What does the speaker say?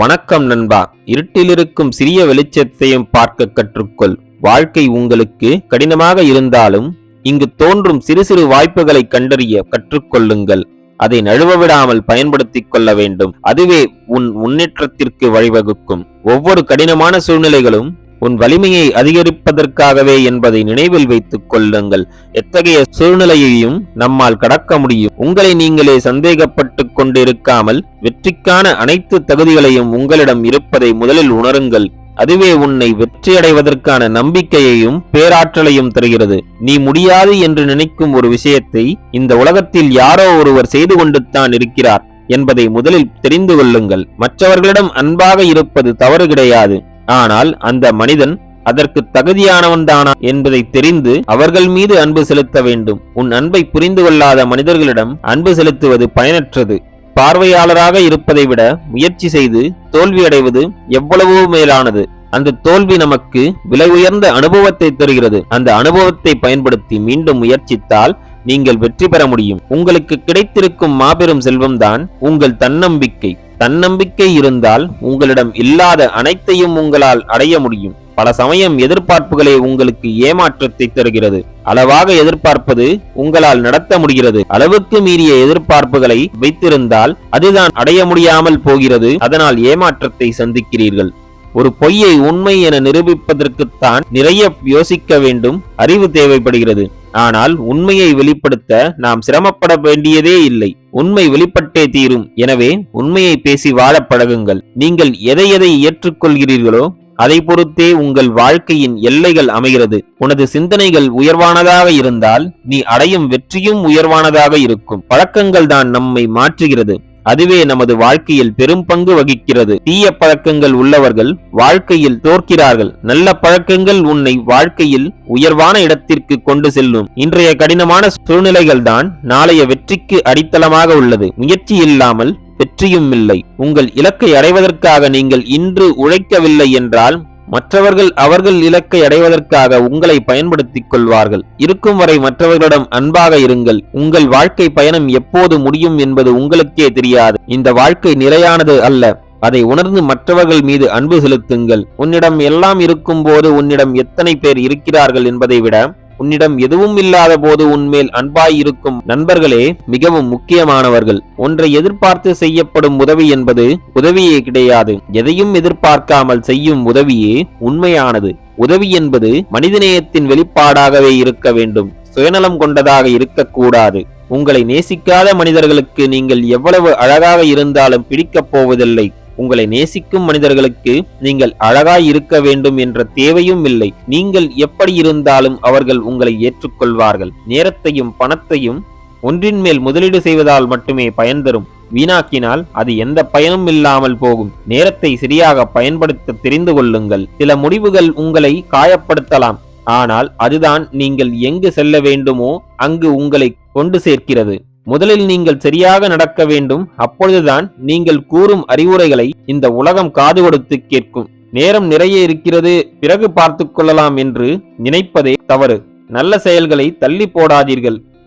வணக்கம் நண்பா. இருட்டிலிருக்கும் சிறிய வெளிச்சத்தையும் பார்க்க கற்றுக்கொள். வாழ்க்கை உங்களுக்கு கடினமாக இருந்தாலும் இங்கு தோன்றும் சிறு சிறு வாய்ப்புகளை கண்டறிய கற்றுக்கொள்ளுங்கள். அதை நழுவ விடாமல் பயன்படுத்திக் கொள்ள வேண்டும். அதுவே உன் முன்னேற்றத்திற்கு வழிவகுக்கும். ஒவ்வொரு கடினமான சூழ்நிலைகளும் உன் வலிமையை அதிகரிப்பதற்காகவே என்பதை நினைவில் வைத்துக் கொள்ளுங்கள். எத்தகைய சூழ்நிலையையும் நம்மால் கடக்க முடியும். உங்களை நீங்களே சந்தேகப்பட்டு கொண்டிருக்காமல் வெற்றிக்கான அனைத்து தகுதிகளையும் உங்களிடம் இருப்பதை முதலில் உணருங்கள். அதுவே உன்னை வெற்றியடைவதற்கான நம்பிக்கையையும் பேராற்றலையும் தருகிறது. நீ முடியாது என்று நினைக்கும் ஒரு விஷயத்தை இந்த உலகத்தில் யாரோ ஒருவர் செய்து கொண்டுத்தான் இருக்கிறார் என்பதை முதலில் தெரிந்து கொள்ளுங்கள். மற்றவர்களிடம் அன்பாக இருப்பது தவறு கிடையாது. ஆனால் அந்த மனிதன் அதற்கு தகுதியானவன் தானா என்பதை தெரிந்து அவர்கள் மீது அன்பு செலுத்த வேண்டும். உன் அன்பை புரிந்து கொள்ளாத மனிதர்களிடம் அன்பு செலுத்துவது பயனற்றது. பார்வையாளராக இருப்பதை விட முயற்சி செய்து தோல்வியடைவது எவ்வளவோ மேலானது. அந்த தோல்வி நமக்கு விலை உயர்ந்த அனுபவத்தை தருகிறது. அந்த அனுபவத்தை பயன்படுத்தி மீண்டும் முயற்சித்தால் நீங்கள் வெற்றி பெற முடியும். உங்களுக்கு கிடைத்திருக்கும் மாபெரும் செல்வம்தான் உங்கள் தன்னம்பிக்கை. தன்னம்பிக்கை இருந்தால் உங்களிடம் இல்லாத அனைத்தையும் உங்களால் அடைய முடியும். பல சமயம் எதிர்பார்ப்புகளே உங்களுக்கு ஏமாற்றத்தை தருகிறது. அளவாக எதிர்பார்ப்பது உங்களால் நடத்த முடிகிறது. அளவுக்கு மீறிய எதிர்பார்ப்புகளை வைத்திருந்தால் அதுதான் அடைய முடியாமல் போகிறது. அதனால் ஏமாற்றத்தை சந்திக்கிறீர்கள். ஒரு பொய்யை உண்மை என நிரூபிப்பதற்குத்தான் நிறைய யோசிக்க வேண்டும் அறிவு தேவைப்படுகிறது. ஆனால் உண்மையை வெளிப்படுத்த நாம் சிரமப்பட வேண்டியதே இல்லை. உண்மை வெளிப்பட்டே தீரும். எனவே உண்மையை பேசி வாழ பழகுங்கள். நீங்கள் எதை எதை ஏற்றுக்கொள்கிறீர்களோ அதை பொறுத்தே உங்கள் வாழ்க்கையின் எல்லைகள் அமைகிறது. உனது சிந்தனைகள் உயர்வானதாக இருந்தால் நீ அடையும் வெற்றியும் உயர்வானதாக இருக்கும். பழக்கங்கள் தான் நம்மை மாற்றுகிறது. அதுவே நமது வாழ்க்கையில் பெரும் பங்கு வகிக்கிறது. தீய பழக்கங்கள் உள்ளவர்கள் வாழ்க்கையில் தோற்கிறார்கள். நல்ல பழக்கங்கள் உன்னை வாழ்க்கையில் உயர்வான இடத்திற்கு கொண்டு செல்லும். இன்றைய கடினமான சூழ்நிலைகள் தான் நாளைய வெற்றிக்கு அடித்தளமாக உள்ளது. முயற்சி இல்லாமல் வெற்றியும் இல்லை. உங்கள் இலக்கை அடைவதற்காக நீங்கள் இன்று உழைக்கவில்லை என்றால் மற்றவர்கள் அவர்கள் இலக்கை அடைவதற்காக உங்களை பயன்படுத்திக் கொள்வார்கள் இருக்கும் வரை மற்றவர்களிடம் அன்பாக இருங்கள். உங்கள் வாழ்க்கை பயணம் எப்போது முடியும் என்பது உங்களுக்கே தெரியாது. இந்த வாழ்க்கை நிலையானது அல்ல. அதை உணர்ந்து மற்றவர்கள் மீது அன்பு செலுத்துங்கள். உன்னிடம் எல்லாம் இருக்கும் போது உன்னிடம் எத்தனை பேர் இருக்கிறார்கள் என்பதை விட உன்னிடம் எதுவும் இல்லாத போது உன்மேல் அன்பாய் இருக்கும் நண்பர்களே மிகவும் முக்கியமானவர்கள். ஒன்றை எதிர்பார்த்து செய்யப்படும் உதவி என்பது உதவியே கிடையாது. எதையும் எதிர்பார்க்காமல் செய்யும் உதவியே உண்மையானது. உதவி என்பது மனிதநேயத்தின் வெளிப்பாடாகவே இருக்க வேண்டும். சுயநலம் கொண்டதாக இருக்கக்கூடாது. உங்களை நேசிக்காத மனிதர்களுக்கு நீங்கள் எவ்வளவு அழகாக இருந்தாலும் பிடிக்கப் போவதில்லை. உங்களை நேசிக்கும் மனிதர்களுக்கு நீங்கள் அழகாய் இருக்க வேண்டும் என்ற தேவையும் இல்லை. நீங்கள் எப்படி இருந்தாலும் அவர்கள் உங்களை ஏற்றுக்கொள்வார்கள். நேரத்தையும் பணத்தையும் ஒன்றின் மேல் முதலீடு செய்வதால் மட்டுமே பயன் தரும். வீணாக்கினால் அது எந்த பயனும் இல்லாமல் போகும். நேரத்தை சரியாக பயன்படுத்த தெரிந்து கொள்ளுங்கள். சில முடிவுகள் உங்களை காயப்படுத்தலாம். ஆனால் அதுதான் நீங்கள் எங்கு செல்ல வேண்டுமோ அங்கு உங்களை கொண்டு சேர்க்கிறது. முதலில் நீங்கள் சரியாக நடக்க வேண்டும். அப்பொழுதுதான் நீங்கள் கூறும் அறிவுரைகளை இந்த உலகம் காது கொடுத்து கேட்கும். நேரம் நிறைய இருக்கிறது பிறகு பார்த்து கொள்ளலாம் என்று நினைப்பதே தவறு. நல்ல செயல்களை தள்ளி போடாதீர்கள்.